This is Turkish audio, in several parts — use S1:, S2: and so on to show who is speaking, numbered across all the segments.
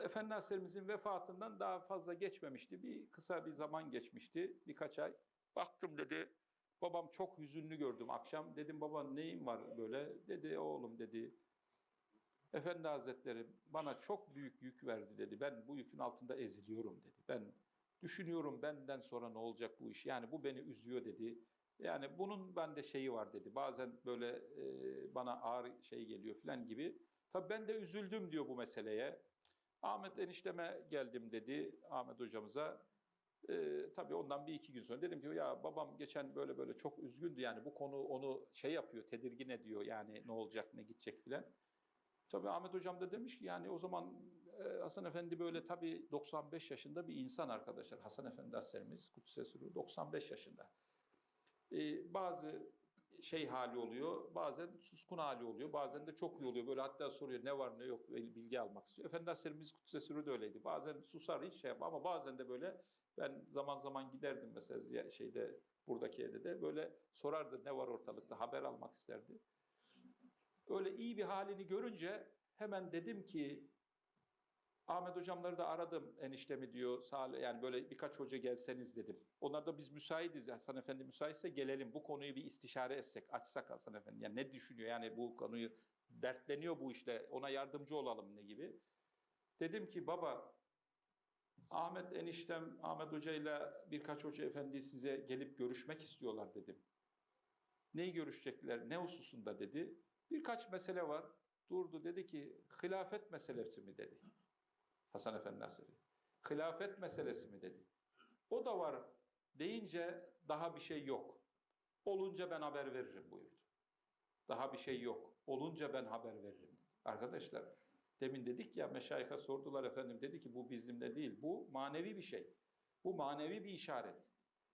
S1: Efendi Hazretlerimizin vefatından daha fazla geçmemişti. Bir kısa bir zaman geçmişti, birkaç ay. Baktım dedi, babam çok hüzünlü gördüm akşam. Dedim baba neyin var böyle? Dedi oğlum dedi, Efendi Hazretleri bana çok büyük yük verdi dedi. Ben bu yükün altında eziliyorum dedi. Ben düşünüyorum benden sonra ne olacak bu iş? Yani bu beni üzüyor dedi. Yani bunun bende şeyi var dedi. Bazen böyle e, bana ağır şey geliyor falan gibi. Tabii ben de üzüldüm diyor bu meseleye. Ahmet enişteme geldim dedi Ahmet hocamıza. Ee, tabii ondan bir iki gün sonra dedim ki ya babam geçen böyle böyle çok üzgündü yani bu konu onu şey yapıyor tedirgin ediyor yani ne olacak ne gidecek filan. Tabii Ahmet hocam da demiş ki yani o zaman e, Hasan Efendi böyle tabii 95 yaşında bir insan arkadaşlar. Hasan Efendi Hazretlerimiz Kutsesi Ruhu 95 yaşında. Ee, bazı şey hali oluyor, bazen suskun hali oluyor, bazen de çok iyi oluyor. Böyle hatta soruyor ne var ne yok bilgi almak istiyor. Efendi Hazretlerimiz da öyleydi. Bazen susar hiç şey yapar ama bazen de böyle ben zaman zaman giderdim mesela şeyde buradaki evde de böyle sorardı ne var ortalıkta haber almak isterdi. Öyle iyi bir halini görünce hemen dedim ki Ahmet hocamları da aradım eniştemi diyor. Yani böyle birkaç hoca gelseniz dedim. Onlar da biz müsaitiz. Hasan Efendi müsaitse gelelim. Bu konuyu bir istişare etsek, açsak Hasan Efendi. Yani ne düşünüyor yani bu konuyu dertleniyor bu işle. Ona yardımcı olalım ne gibi. Dedim ki baba Ahmet eniştem Ahmet Hoca ile birkaç hoca efendi size gelip görüşmek istiyorlar dedim. Neyi görüşecekler, ne hususunda dedi. Birkaç mesele var. Durdu dedi ki hilafet meselesi mi dedi. Hasan Efendi Hazretleri. Hilafet meselesi mi dedi. O da var deyince daha bir şey yok. Olunca ben haber veririm buyurdu. Daha bir şey yok. Olunca ben haber veririm dedi. Arkadaşlar demin dedik ya meşayika sordular efendim dedi ki bu bizimle değil. Bu manevi bir şey. Bu manevi bir işaret.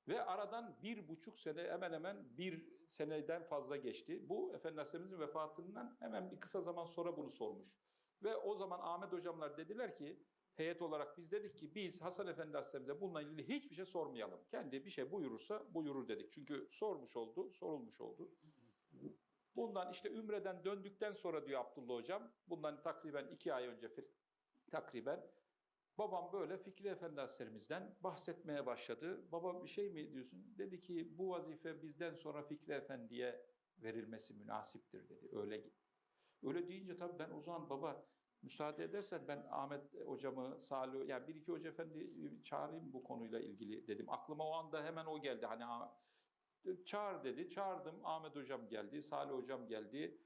S1: Ve aradan bir buçuk sene hemen hemen bir seneden fazla geçti. Bu Efendi vefatından hemen bir kısa zaman sonra bunu sormuş. Ve o zaman Ahmet hocamlar dediler ki heyet olarak biz dedik ki biz Hasan Efendi Hazretlerimize bununla ilgili hiçbir şey sormayalım. Kendi bir şey buyurursa buyurur dedik. Çünkü sormuş oldu, sorulmuş oldu. Bundan işte Ümre'den döndükten sonra diyor Abdullah hocam, bundan takriben iki ay önce takriben babam böyle Fikri Efendi Hazretlerimizden bahsetmeye başladı. Baba bir şey mi diyorsun? Dedi ki bu vazife bizden sonra Fikri Efendi'ye verilmesi münasiptir dedi. Öyle Öyle deyince tabii ben o zaman baba müsaade edersen ben Ahmet hocamı, Salih, yani bir iki hoca efendi çağırayım bu konuyla ilgili dedim. Aklıma o anda hemen o geldi. Hani ha, çağır dedi. Çağırdım. Ahmet hocam geldi, Salih hocam geldi.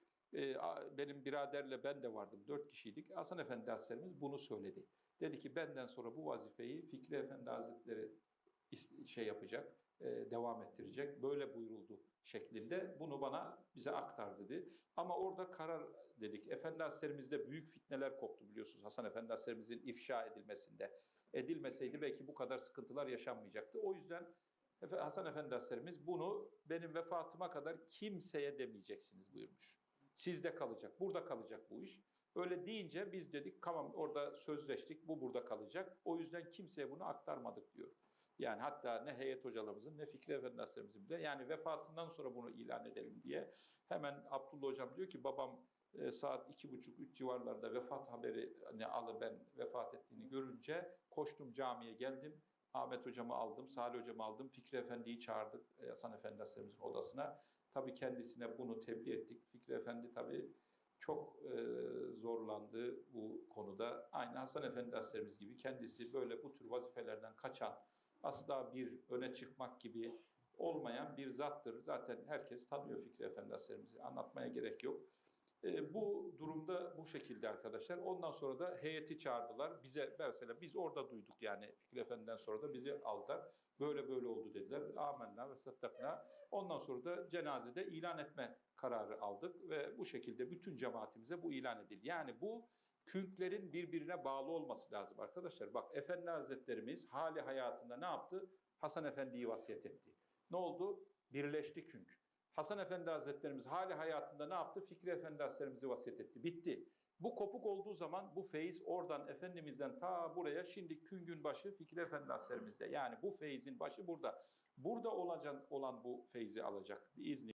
S1: A- benim biraderle ben de vardım. Dört kişiydik. Hasan Efendi Hazretlerimiz bunu söyledi. Dedi ki benden sonra bu vazifeyi Fikri Efendi Hazretleri şey yapacak, e, devam ettirecek. Böyle buyuruldu şeklinde bunu bana bize aktar dedi. Ama orada karar dedik. Efendi Hazretlerimizde büyük fitneler koptu biliyorsunuz Hasan Efendi Hazretlerimizin ifşa edilmesinde. Edilmeseydi belki bu kadar sıkıntılar yaşanmayacaktı. O yüzden Hasan Efendi Hazretlerimiz bunu benim vefatıma kadar kimseye demeyeceksiniz buyurmuş. Sizde kalacak, burada kalacak bu iş. Öyle deyince biz dedik tamam orada sözleştik, bu burada kalacak. O yüzden kimseye bunu aktarmadık diyor. Yani hatta ne heyet hocalarımızın ne Fikri Efendi Hazretlerimizin bile yani vefatından sonra bunu ilan edelim diye hemen Abdullah Hocam diyor ki babam e, saat iki buçuk üç civarlarında vefat haberi ne alı ben vefat ettiğini görünce koştum camiye geldim. Ahmet hocamı aldım, Salih hocamı aldım, Fikri Efendi'yi çağırdık e, Hasan Efendi Hazretlerimizin odasına. Tabii kendisine bunu tebliğ ettik. Fikri Efendi tabii çok e, zorlandı bu konuda. Aynı Hasan Efendi Hazretlerimiz gibi kendisi böyle bu tür vazifelerden kaçan, asla bir öne çıkmak gibi olmayan bir zattır. Zaten herkes tanıyor Fikri Efendi Hazretlerimizi. Anlatmaya gerek yok. E, bu durumda bu şekilde arkadaşlar. Ondan sonra da heyeti çağırdılar. Bize mesela biz orada duyduk yani Fikri Efendi'den sonra da bizi aldılar. Böyle böyle oldu dediler. Amenna ve sattakna. Ondan sonra da cenazede ilan etme kararı aldık ve bu şekilde bütün cemaatimize bu ilan edildi. Yani bu künklerin birbirine bağlı olması lazım arkadaşlar. Bak Efendi Hazretlerimiz hali hayatında ne yaptı? Hasan Efendi'yi vasiyet etti. Ne oldu? Birleşti künk. Hasan Efendi Hazretlerimiz hali hayatında ne yaptı? Fikri Efendi Hazretlerimizi vasiyet etti. Bitti. Bu kopuk olduğu zaman bu feyiz oradan Efendimiz'den ta buraya şimdi küngün başı Fikri Efendi Hazretlerimizde. Yani bu feyizin başı burada. Burada olacak olan bu feyzi alacak. Biizni